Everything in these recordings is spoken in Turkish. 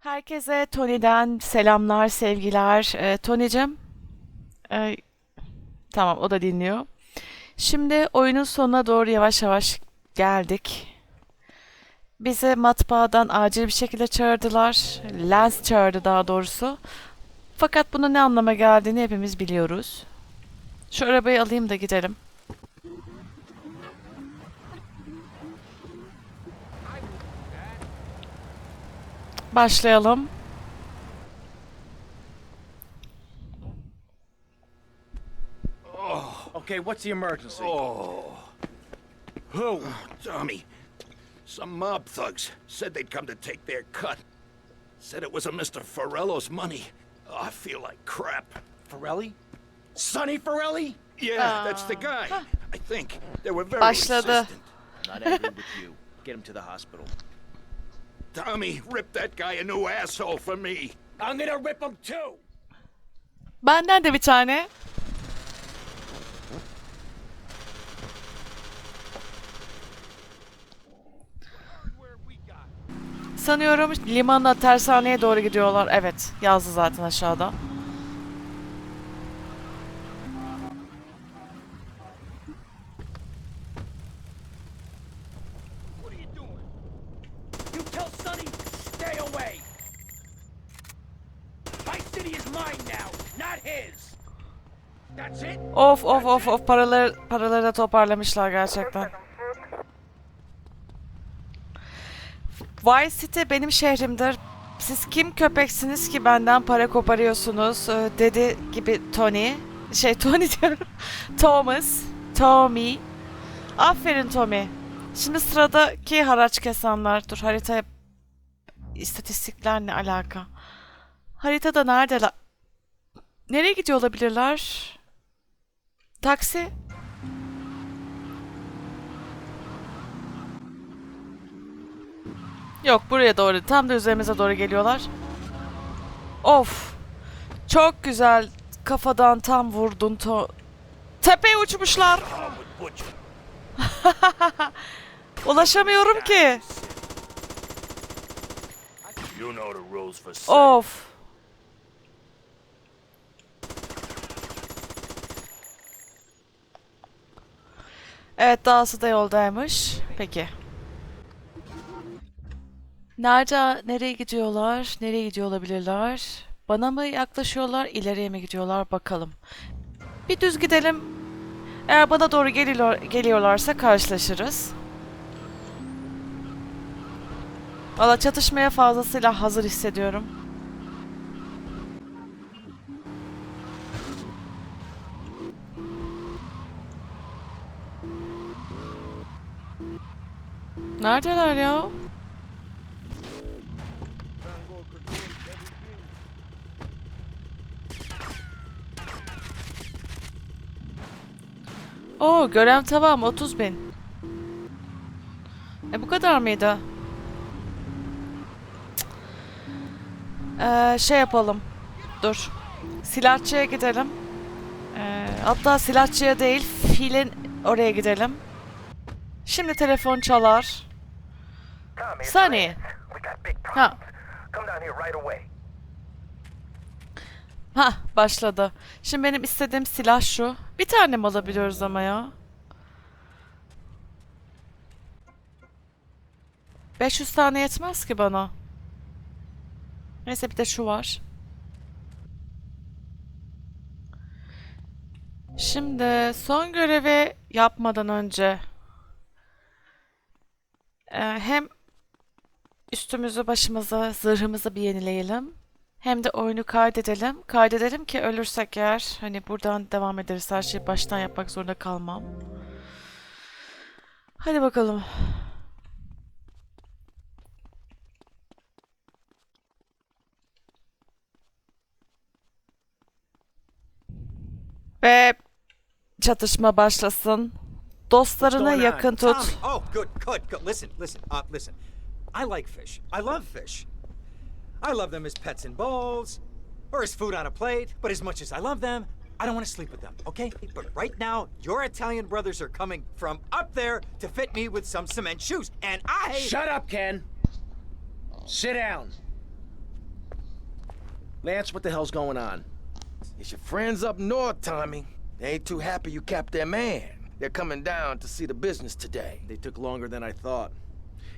Herkese Tony'den selamlar, sevgiler. Ee, Tony'cim, e, tamam o da dinliyor. Şimdi oyunun sonuna doğru yavaş yavaş geldik. Bizi matbaadan acil bir şekilde çağırdılar. Lens çağırdı daha doğrusu. Fakat bunun ne anlama geldiğini hepimiz biliyoruz. Şu arabayı alayım da gidelim. Başlayalım. Oh. Okay, what's the emergency? Oh. Who? Oh, Tommy, some mob thugs said they'd come to take their cut. Said it was a Mr. Forello's money. Oh, I feel like crap. Farelli? Sonny Farelli? Yeah, that's the uh, guy. I think they were very Başladı. insistent. Not angry with you. Get him to the hospital. Tommy, rip that guy a new asshole for me. I'm gonna rip him too! Benden de bir tane. Sanıyorum limanla tersaneye doğru gidiyorlar. Evet, yazdı zaten aşağıda. What are you doing? You tell Sonny, stay away! My city is mine now, not his! That's it? Of of of of paraları paraları da toparlamışlar gerçekten. Vice City benim şehrimdir. Siz kim köpeksiniz ki benden para koparıyorsunuz? Ee, dedi gibi Tony. Şey Tony diyorum. Thomas. Tommy. Aferin Tommy. Şimdi sıradaki haraç kesenler. Dur haritaya... İstatistikler ne alaka? Haritada neredeler? Nereye gidiyor olabilirler? Taksi. Yok buraya doğru. Tam da üzerimize doğru geliyorlar. Of. Çok güzel. Kafadan tam vurdun. To Tepeye uçmuşlar. Ulaşamıyorum ki. Of. Evet dahası da yoldaymış. Peki. Nerede, nereye gidiyorlar? Nereye gidiyor olabilirler? Bana mı yaklaşıyorlar, ileriye mi gidiyorlar? Bakalım. Bir düz gidelim. Eğer bana doğru geliyor, geliyorlarsa karşılaşırız. Valla çatışmaya fazlasıyla hazır hissediyorum. Neredeler ya? Oo görev tamam 30 bin. E bu kadar mıydı? Ee, şey yapalım. Dur. Silahçıya gidelim. Ee, hatta silahçıya değil, filin oraya gidelim. Şimdi telefon çalar. Big Ha, ha başladı. Şimdi benim istediğim silah şu. Bir tane mi alabiliyoruz ama ya? 500 tane yetmez ki bana. Neyse bir de şu var. Şimdi son görevi yapmadan önce e, hem üstümüzü başımızı zırhımızı bir yenileyelim. Hem de oyunu kaydedelim. Kaydedelim ki ölürsek eğer hani buradan devam ederiz. Her şeyi baştan yapmak zorunda kalmam. Hadi bakalım. Ve çatışma başlasın. On? yakın tut. Oh, good, good, good. Listen, listen, uh, listen. I like fish. I love fish. I love them as pets in bowls or as food on a plate. But as much as I love them, I don't want to sleep with them, okay? But right now, your Italian brothers are coming from up there to fit me with some cement shoes. And I. Shut up, Ken! Sit down. Lance, what the hell's going on? It's your friends up north, Tommy. They ain't too happy you kept their man. They're coming down to see the business today. They took longer than I thought.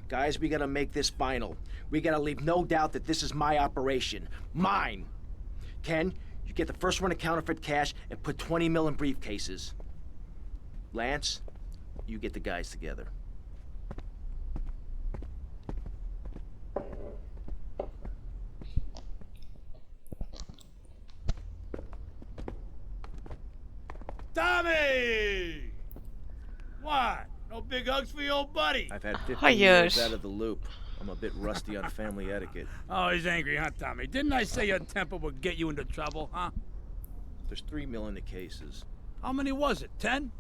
Guys, we gotta make this final. We gotta leave no doubt that this is my operation. Mine! Ken, you get the first run of counterfeit cash and put 20 mil in briefcases. Lance, you get the guys together. Tommy! What? No big hugs for your old buddy? I've had 15 Hayır. years out of the loop. I'm a bit rusty on family etiquette. Oh, he's angry, huh, Tommy? Didn't I say your temper would get you into trouble, huh? There's three million the cases. How many was it? Ten?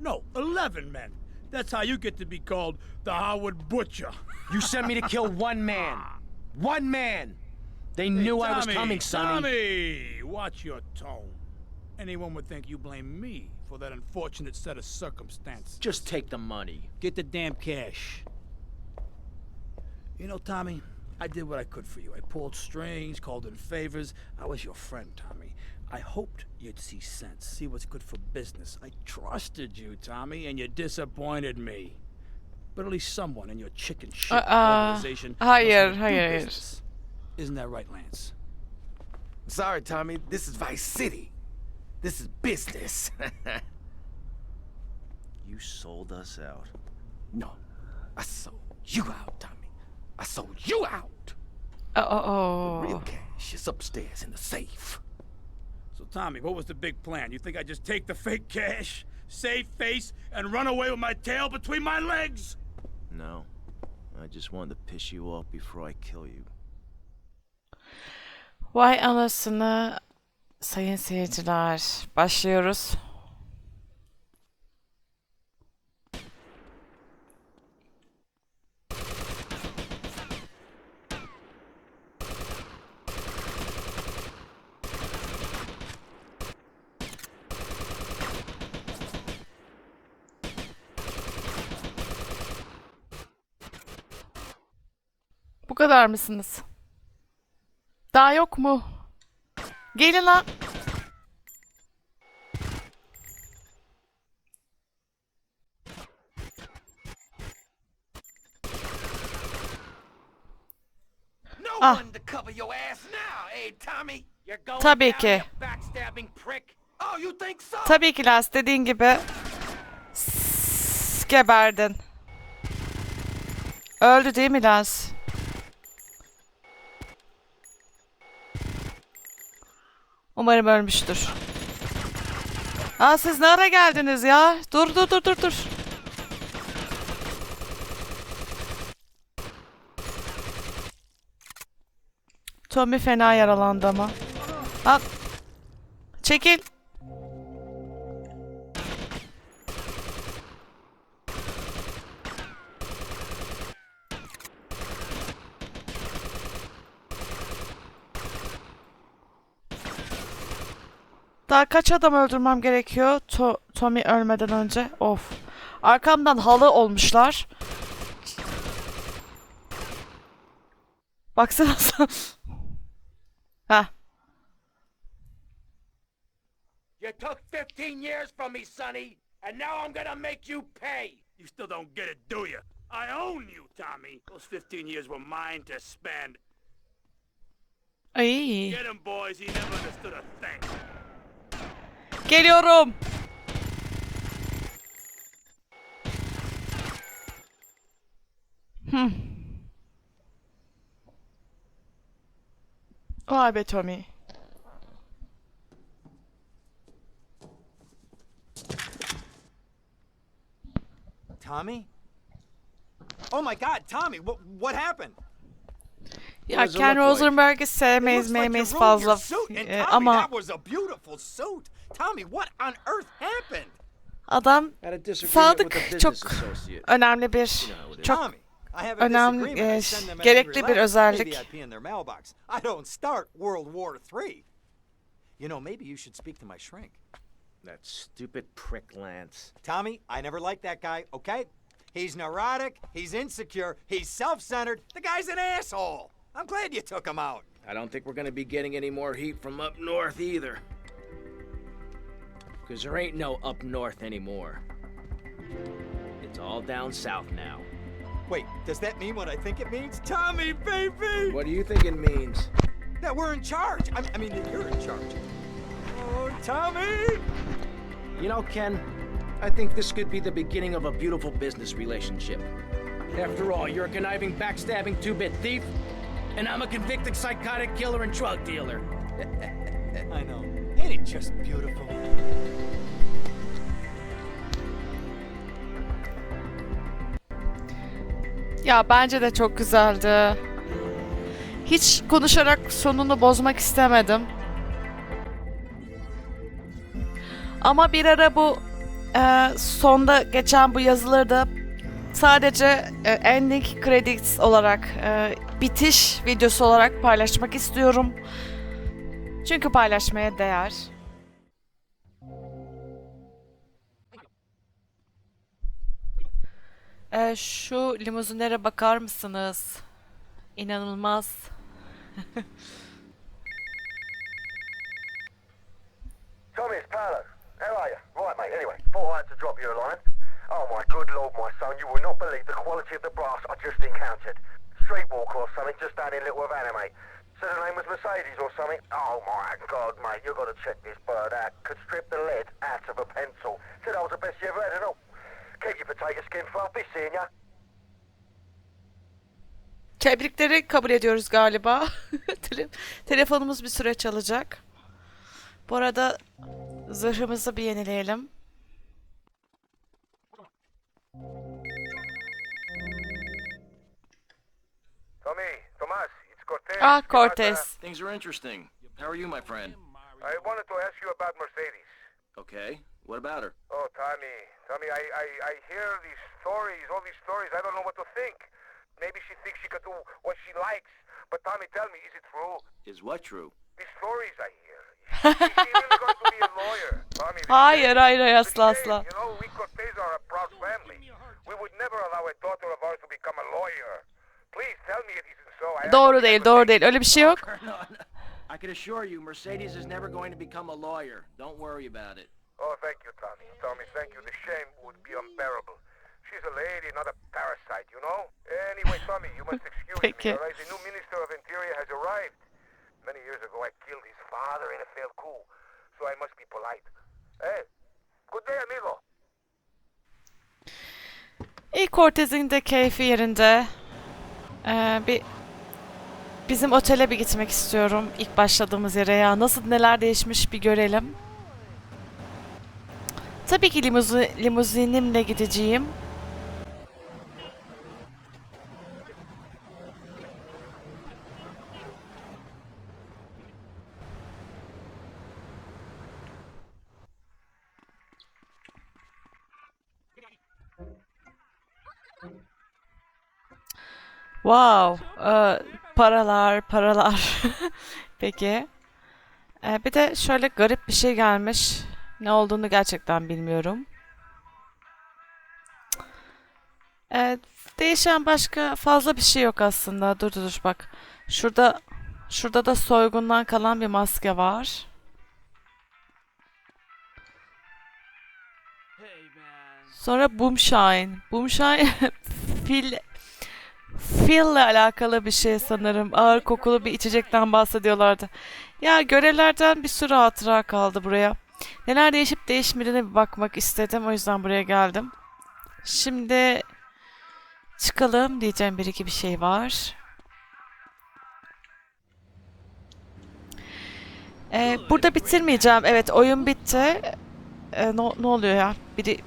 No, eleven men. That's how you get to be called the Howard Butcher. You sent me to kill one man. One man. They knew I was Tommy, coming, Sonny. Tommy, watch your tone. Anyone would think you blame me for that unfortunate set of circumstances. Just take the money. Get the damn cash. You know, Tommy, I did what I could for you. I pulled strings, called in favors. I was your friend, Tommy. I hoped you'd see sense, see what's good for business. I trusted you, Tommy, and you disappointed me. But at least someone in your chicken shit Aa, organization hayır, knows how hayır, hayır. business. Isn't that right, Lance? Sorry, Tommy. This is Vice City. This is business. You sold us out. no, I sold you out, Tommy. I sold you out. Oh, Real cash is upstairs in the safe. So, Tommy, what was the big plan? You think I just take the fake cash, save face, and run away with my tail between my legs? No. I just wanted to piss you off before I kill you. Vay anasını sayın seyirciler. Başlıyoruz. Bu kadar mısınız? Daha yok mu? Gelin lan. Ah. going Tabii ki. Oh? Tabii ki Lars dediğin gibi geberdin. Öldü değil mi Lars? Umarım ölmüştür. Aa siz ne ara geldiniz ya? Dur dur dur dur dur. Tommy fena yaralandı ama. Al. Çekil. Daha kaç adam öldürmem gerekiyor To- Tommy ölmeden önce? Of. Arkamdan halı olmuşlar. Baksana. ha. You took 15 years from me, Sonny, and now I'm gonna make you pay. You still don't get it, do you? I own you, Tommy. Those 15 years were mine to spend. Ay. Get him, boys. He never understood a thing. Geliyorum. Hmm. Vay be Tommy. Tommy? Oh my God, Tommy, what what happened? Ya Ken? Rosenberg'i sevmeyiz ruined fazla. your suit. And e, Tommy, ama that was a beautiful suit. Tommy, what on earth happened? adam Had a disagreement Sadık with a çok business associate. önemli bir You know how it is. çok Tommy, I have a önemli, disagreement. I e, send them an gerekli angry bir letter. özellik. Maybe in their mailbox. I don't start World War III. You know, maybe you should speak to my shrink. That stupid prick Lance. Tommy, I never liked that guy, okay? He's neurotic, he's insecure, he's self-centered. The guy's an asshole. I'm glad you took him out. I don't think we're gonna be getting any more heat from up north either. Because there ain't no up north anymore. It's all down south now. Wait, does that mean what I think it means? Tommy, baby! What do you think it means? That we're in charge. I, I mean, that you're in charge. Oh, Tommy! You know, Ken, I think this could be the beginning of a beautiful business relationship. After all, you're a conniving, backstabbing two-bit thief, and I'm a convicted psychotic killer and drug dealer. I know. Ain't it just beautiful? Ya bence de çok güzeldi. Hiç konuşarak sonunu bozmak istemedim. Ama bir ara bu e, sonda geçen bu yazıları da sadece e, ending credits olarak e, bitiş videosu olarak paylaşmak istiyorum. Çünkü paylaşmaya değer. E, şu limuzinlere bakar mısınız? İnanılmaz. Tommy, it's Paolo. How are you? Right, mate. Anyway, thought I had to drop you a line. Oh, my good lord, my son, you will not believe the quality of the brass I just encountered. Streetwalker or something just down in Little Havana, mate. Said her name was Mercedes or something. Oh, my God, mate, you've got to check this bird out. Could strip the lead out of a pencil. Said I was the best you ever had and all. Keep your potato skin fluffy, seeing ya. Tebrikleri kabul ediyoruz galiba. Tele- Telefonumuz bir süre çalacak. Bu arada zırhımızı bir yenileyelim. Tommy, Tomas, it's Cortez. Ah Cortez. Things are interesting. How are you, my friend? I wanted to ask you about Mercedes. Okay. What about her? Oh, Tommy, Tommy, I, I, I hear these stories, all these stories. I don't know what to think. Maybe she thinks she could do what she likes. But Tommy, tell me, is it true? Is what true? These stories I hear. Is she really going to be a lawyer? Tommy, they Hayır, say- hayır, hayır, they asla, say, asla. You know, we Cortez are a proud family. We would never allow a daughter of ours to become a lawyer. Please tell me it isn't so. I Doğru değil, doğru değil. Öyle bir şey yok. No, no. I can assure you, Mercedes is never going to become a lawyer. Don't worry about it. Oh, thank you, Tommy. Tommy, thank you. The shame would be unbearable. She's a lady, not a parasite, you know? Anyway, Tommy, you must excuse Thank me, you. all right? The new Minister of Interior has arrived. Many years ago, I killed his father in a failed coup, so I must be polite. Hey, good day, amigo. İlk Cortez'in de keyfi yerinde. Ee, bir bizim otele bir gitmek istiyorum. İlk başladığımız yere ya. Nasıl neler değişmiş bir görelim. Tabii ki limuzi, limuzinimle gideceğim. Wow. Ee, paralar, paralar. Peki. Ee, bir de şöyle garip bir şey gelmiş. Ne olduğunu gerçekten bilmiyorum. Evet, değişen başka fazla bir şey yok aslında. Dur dur bak. Şurada şurada da soygundan kalan bir maske var. Sonra Boomshine. Boomshine fil Phil'le alakalı bir şey sanırım. Ağır kokulu bir içecekten bahsediyorlardı. Ya görevlerden bir sürü hatıra kaldı buraya. Neler değişip değişmediğine bir bakmak istedim. O yüzden buraya geldim. Şimdi çıkalım diyeceğim bir iki bir şey var. Ee, burada bitirmeyeceğim. Evet oyun bitti. Ee, ne, ne oluyor ya? Biri...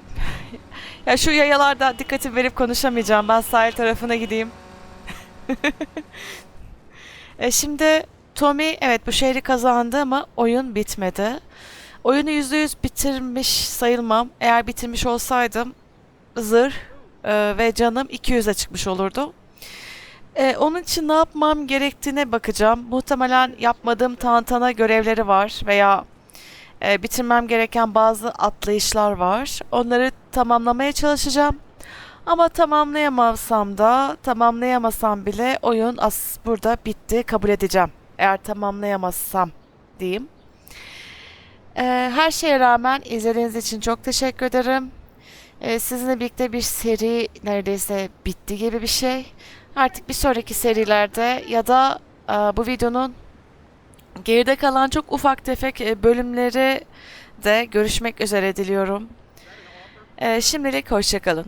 ya şu yayalarda dikkatim verip konuşamayacağım. Ben sahil tarafına gideyim. e şimdi Tommy evet bu şehri kazandı ama oyun bitmedi. Oyunu %100 bitirmiş sayılmam. Eğer bitirmiş olsaydım zırh e, ve canım 200'e çıkmış olurdu. E, onun için ne yapmam gerektiğine bakacağım. Muhtemelen yapmadığım tantana görevleri var veya e, bitirmem gereken bazı atlayışlar var. Onları tamamlamaya çalışacağım. Ama tamamlayamazsam da tamamlayamasam bile oyun as burada bitti kabul edeceğim. eğer tamamlayamazsam diyeyim. Ee, her şeye rağmen izlediğiniz için çok teşekkür ederim. Ee, sizinle birlikte bir seri neredeyse bitti gibi bir şey. Artık bir sonraki serilerde ya da e, bu videonun geride kalan çok ufak tefek e, bölümleri de görüşmek üzere diliyorum. Ee, şimdilik hoşçakalın.